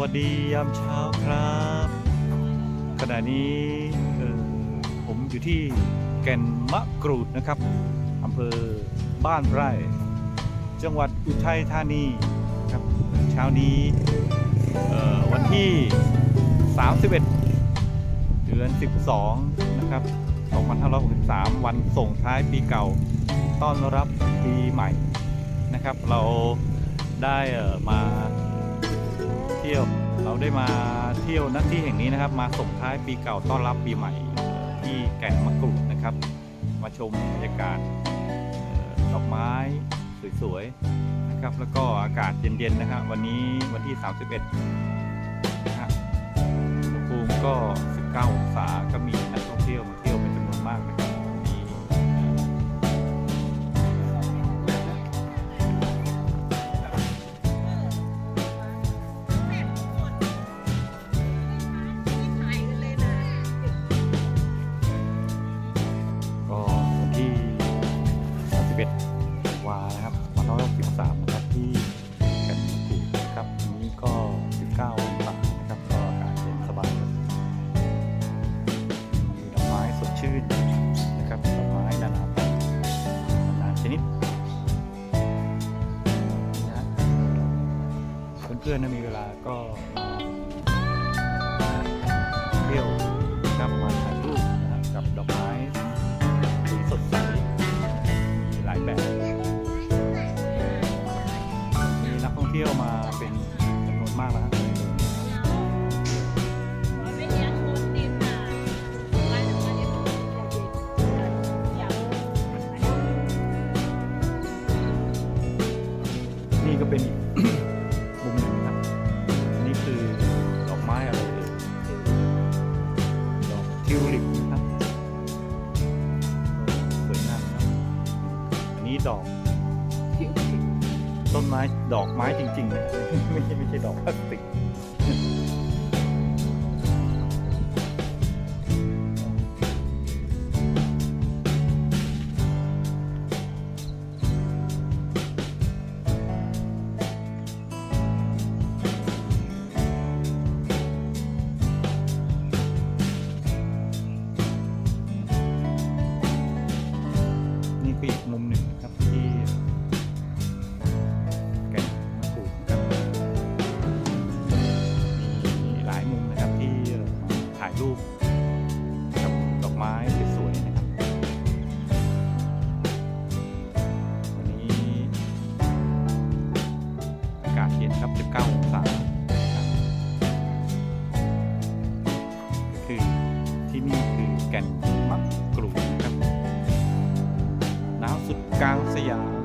วัสดียามเช้าครับ ขณะนี้ผมอยู่ที่แก่นมะกรูดนะครับอำเภอบ้านไร่ จังหวัดอุทัยธานีครับเช้านี้วันที่ 31 เดือน 12 นะครับ 2563 วันส่งท้ายปีเก่า ต้อนรับปีใหม่นะครับ เราได้มา ที่ยว เราได้มาเที่ยวนักที่แห่งนี้นะครับ มาส่งท้ายปีเก่าต้อนรับปีใหม่ที่แก่นมะกรูดนะครับ มาชมบรรยากาศดอกไม้สวยๆนะครับ แล้วก็อากาศเย็นๆนะครับ วันนี้วันที่ 31นะฮะอุณหภูมิก็ 19องศาก็มี พื่อนๆนะมีเวลาก็เที่ยวนะครับมาถ่ายรูปนะครับกับดอกไม้สีสดใสมีหลายแบบมีนักท่องเที่ยวมาเป็นจำนวนมากแล้วครับนี่ก็เป็น ต้นไม้ดอกไม้จริงๆนะไม่ใช่ไม่ใช่ดอกพลาสติก ถ่ายรูปกับดอกไม้สวยๆนะครับวันนี้อากาศเย็นครับ 19 องศาก็คือที่นี่คือแก่นมักกรูนครับน้ำสุดกลางสยาม